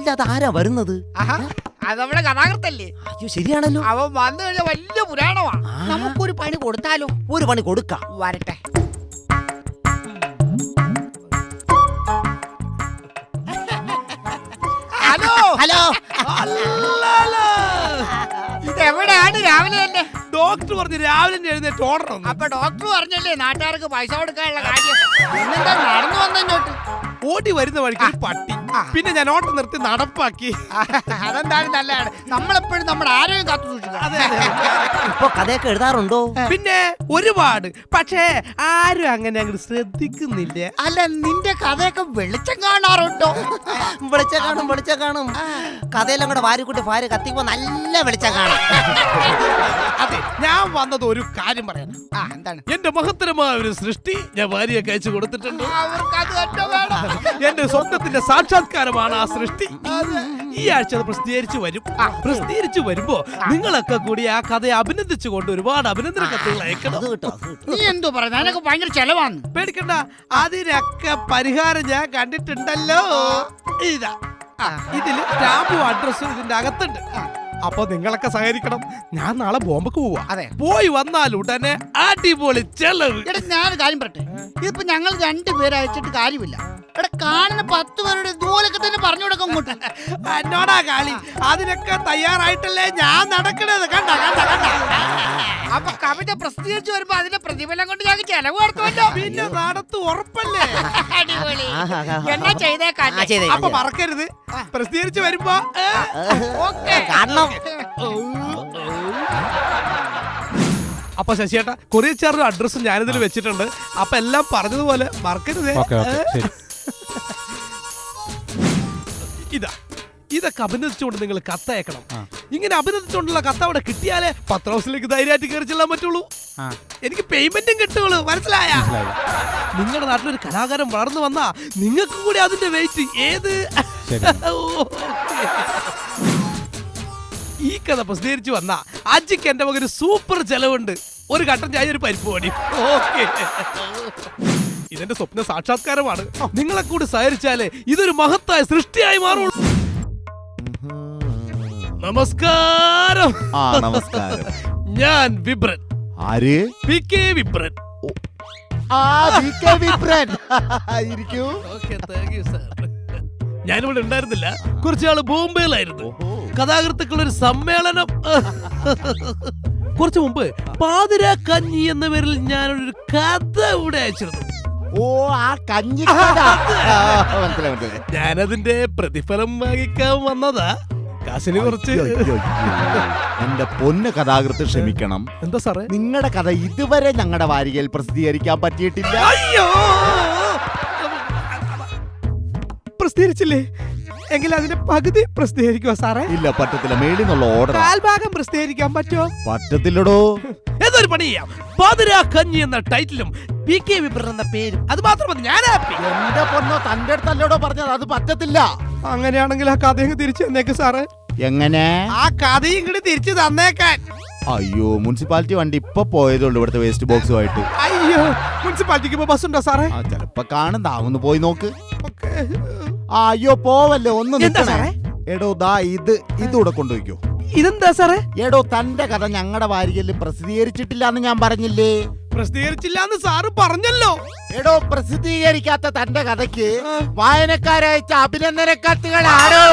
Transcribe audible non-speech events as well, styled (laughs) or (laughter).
അല്ല അത് ആരാ വരുന്നത്? അത് നമ്മുടെ കഥാകൃത്തല്ലേ അയ്യോ ശരിയാണല്ലോ. അവൻ വന്നു കഴിഞ്ഞാൽ വലിയ പുരാണമാ ആ. നമുക്കൊരു പണി കൊടുത്താലോ? ഒരു പണി കൊടുക്കാം. വരട്ടെ. ഹലോ. ഹലോ. എവിടെയാണ് രാവിലെ തന്നെ? ഡോക്ടർ പറഞ്ഞു രാവിലെ എഴുന്നേറ്റ് ഓടണം. അപ്പൊ ഡോക്ടർ പറഞ്ഞല്ലേ നാട്ടുകാർക്ക് പൈസ കൊടുക്കാനുള്ള കാര്യം? ഓടി വരുന്ന വഴിക്ക് ഒരു പട്ടി. പിന്നെ ഞാൻ ഓട്ടം നിർത്തി നടപ്പാക്കി. (laughs) അതെന്തായാലും നല്ലതാണ്. നമ്മളെപ്പോഴും നമ്മുടെ ആരോഗ്യം കാത്തു സൂക്ഷിക്കണം. ഇപ്പൊ കഥയൊക്കെ എഴുതാറുണ്ടോ? പിന്നെ ഒരുപാട്. പക്ഷേ ആരും അങ്ങനെ അങ്ങോട്ട് ശ്രദ്ധിക്കുന്നില്ല. അല്ല നിന്റെ കഥയൊക്കെ വെളിച്ചം കാണാറുണ്ടോ? വെളിച്ചം കാണും വെളിച്ചം കാണും. കഥയെല്ലാം കൂടെ വാരിക്കൂട്ടി ഭാര്യ കത്തിക്കുമ്പോ നല്ല വെളിച്ചം കാണും. (laughs) വന്നത് ഒരു കാര്യം പറയാൻ ആ എന്താണ്? എന്റെ മഹത്തരമായ ഒരു സൃഷ്ടി ഞാൻ ഭാര്യയൊക്കെ അയച്ചു കൊടുത്തിട്ടുണ്ട്. അവർക്ക് അത് തന്നെ വേണം. എന്റെ സ്വന്തത്തിന്റെ സാക്ഷാത്കാരമാണ് ആ സൃഷ്ടി. ഈ ആഴ്ച അത് പ്രസിദ്ധീകരിച്ചു വരും. പ്രസിദ്ധീകരിച്ചു വരുമ്പോ നിങ്ങളൊക്കെ കൂടി ആ കഥയെ അഭിനന്ദിച്ചുകൊണ്ട് ഒരുപാട് അഭിനന്ദന കത്തുകൾ അയക്കണം. നീ എന്തോ പറയുന്നത് അതിനൊക്കെ ഭയങ്കര ചെലവാണ് പേടിക്കണ്ട. അതിനൊക്കെ പരിഹാരം ഞാൻ കണ്ടിട്ടുണ്ടല്ലോ. ഇതാ. ഇതിൽ സ്റ്റാമ്പും അഡ്രസ്സും ഇതിന്റെ അകത്തുണ്ട്. അപ്പൊ നിങ്ങളൊക്കെ സഹകരിക്കണം. ഞാൻ നാളെ ബോംബക്ക് പോവാ. അതെ. പോയി വന്നാൽ ഉടനെ അടിപൊളി ചെലവ്. എടാ ഞാൻ കാര്യം പറട്ടെ ഇതിപ്പോ ഞങ്ങൾ രണ്ടുപേരെ അയച്ചിട്ട് കാര്യമില്ല. എടാ കാണുന്ന പത്ത് പേരുടെ ഇതുപോലൊക്കെ തന്നെ അങ്ങോട്ട് എന്നോടാ കാളി? അതിനൊക്കെ തയ്യാറായിട്ടല്ലേ ഞാൻ നടക്കണത്? കണ്ട കണ്ട കണ്ട? അപ്പൊ കവിത പ്രസിദ്ധീകരിച്ചു വരുമ്പോ അതിന്റെ പ്രതിഫലം കൊണ്ട് ഞാൻ ചെലവ് നടത്തുമല്ലോ പിന്നെ നടത്ത് ഉറപ്പല്ലേ? അടിപൊളി. എന്നാ ചെയ്തേക്കാം അപ്പൊ. മറക്കരുത്. പ്രസിദ്ധീകരിച്ച് വരുമ്പോ അപ്പൊ ശശിയേട്ട കൊറിയർ ചാർജ് അഡ്രസ്സും ഞാനിതിൽ വെച്ചിട്ടുണ്ട്. അപ്പൊ എല്ലാം പറഞ്ഞതുപോലെ മറക്കരുതേ. ഇതാ. ഇതൊക്കെ അഭിനന്ദിച്ചുകൊണ്ട് നിങ്ങൾ കത്തയക്കണം. ഇങ്ങനെ അഭിനന്ദിച്ചുകൊണ്ടുള്ള കത്ത് അവിടെ കിട്ടിയാലേ പത്ര ഹൗസിലേക്ക് ധൈര്യമായിട്ട് കയറി ചെല്ലാൻ പറ്റുള്ളൂ. എനിക്ക് പേയ്മെന്റും കിട്ടുള്ളൂ. മനസ്സിലായ? നിങ്ങളുടെ നാട്ടിലൊരു കലാകാരൻ വളർന്നു വന്നാ നിങ്ങൾക്ക് കൂടി അതിന്റെ വെയിറ്റ് ഏത്? ഈ കഥ പ്രസിദ്ധീകരിച്ചു വന്ന അജിക്ക് എന്റെ മകന് സൂപ്പർ ചെലവുണ്ട്. ഒരു കട്ടൻ ചായ ഒരു പരിപ്പ് പണി ഓക്കെ. ഇതെന്റെ സ്വപ്ന സാക്ഷാത്കാരമാണ്. നിങ്ങളെ കൂടി സഹരിച്ചാലേ ഇതൊരു മഹത്തായ സൃഷ്ടിയായി മാറുള്ളൂ. നമസ്കാരം. ആ നമസ്കാരം. ഞാൻ വിബ്രൻ ആര്? പി കെ വിബ്രൻ ആ വി കെ വിപ്രൻ. ഇരിക്കൂ ഓക്കെ താങ്ക് യു സാർ ഞാനിവിടെ ഉണ്ടായിരുന്നില്ല. കുറച്ചാൾ ബോംബെയിലായിരുന്നു. കഥാകൃത്തുക്കളുടെ ഒരു സമ്മേളനം. കുറച്ചു മുമ്പ് പാതിര കഞ്ഞി എന്ന പേരിൽ ഞാനൊരു കഥ ഇവിടെ അയച്ചിരുന്നു. ഓ ആ കഞ്ഞി ആ, മനസ്സിലായി മനസ്സിലായി. ഞാനതിന്റെ പ്രതിഫലം വാങ്ങിക്കാൻ വന്നതാ. കാശിന് കുറച്ച്. അയ്യോ, അയ്യോ, അയ്യോ. എന്റെ പൊന്ന് കഥാകൃത്ത് ക്ഷമിക്കണം. എന്താ സാറേ? നിങ്ങളുടെ കഥ ഇതുവരെ ഞങ്ങളുടെ വാരികയിൽ പ്രസിദ്ധീകരിക്കാൻ പറ്റിയിട്ടില്ല. അയ്യോ! പ്രസിദ്ധീകരിച്ചില്ലേ? എങ്കിൽ അതിന്റെ പകുതി പ്രസിദ്ധീകരിക്കുവോ സാറേ? ഇല്ല പറ്റത്തില്ല. മേളിൽ നിന്നുള്ള ഓർഡർ കാൽഭാഗം പ്രസിദ്ധീകരിക്കാൻ പറ്റുമോ പറ്റത്തില്ലടോ. എന്തൊരു പണി ചെയ്യാം പാതിരാ കഞ്ഞി എന്ന ടൈറ്റിലും പി കെ വിബ്രൻ എന്ന പേരും. അത് മാത്രമല്ല ഞാൻ ഹാപ്പി. എന്റെ പൊന്നോ തന്റെ അടുത്തല്ലടോ പറഞ്ഞത്? അത് പറ്റത്തില്ല. അങ്ങനെയാണെങ്കിൽ ആ കഥയും തിരിച്ചു തന്നേക്ക് സാറ്. എങ്ങനെ? ആ കഥയും ഇങ്ങോട്ട് തിരിച്ചു തന്നേക്കാൻ. അയ്യോ മുനിസിപ്പാലിറ്റി വണ്ടി ഇപ്പൊ പോയതുള്ളൂ ഇവിടുത്തെ വേസ്റ്റ് ബോക്സുമായിട്ട് അയ്യോ മുനിസിപ്പാലിറ്റിക്ക് ഇപ്പൊ ബസ് ഉണ്ടോ സാറേ? ആ ചെലപ്പോ കാണും. ഒന്ന് പോയി നോക്ക്. ആ അയ്യോ പോവല്ലേ ഒന്നും എന്താ നിൽക്കണേ സാറേ? എടോ ദാ ഇത് ഇതൂടെ കൊണ്ടുപോയിക്കോ. ഇതെന്താ സാറേ? എടോ തന്റെ കഥ ഞങ്ങളുടെ വാരികയിൽ പ്രസിദ്ധീകരിച്ചിട്ടില്ല എന്ന് ഞാൻ പറഞ്ഞില്ലേ? പ്രസിദ്ധീകരിച്ചില്ല എന്ന് സാറ് പറഞ്ഞല്ലോ. എടോ പ്രസിദ്ധീകരിക്കാത്ത തന്റെ കഥയ്ക്ക്. വായനക്കാരയച്ച അഭിനന്ദന കത്തുകളാണോ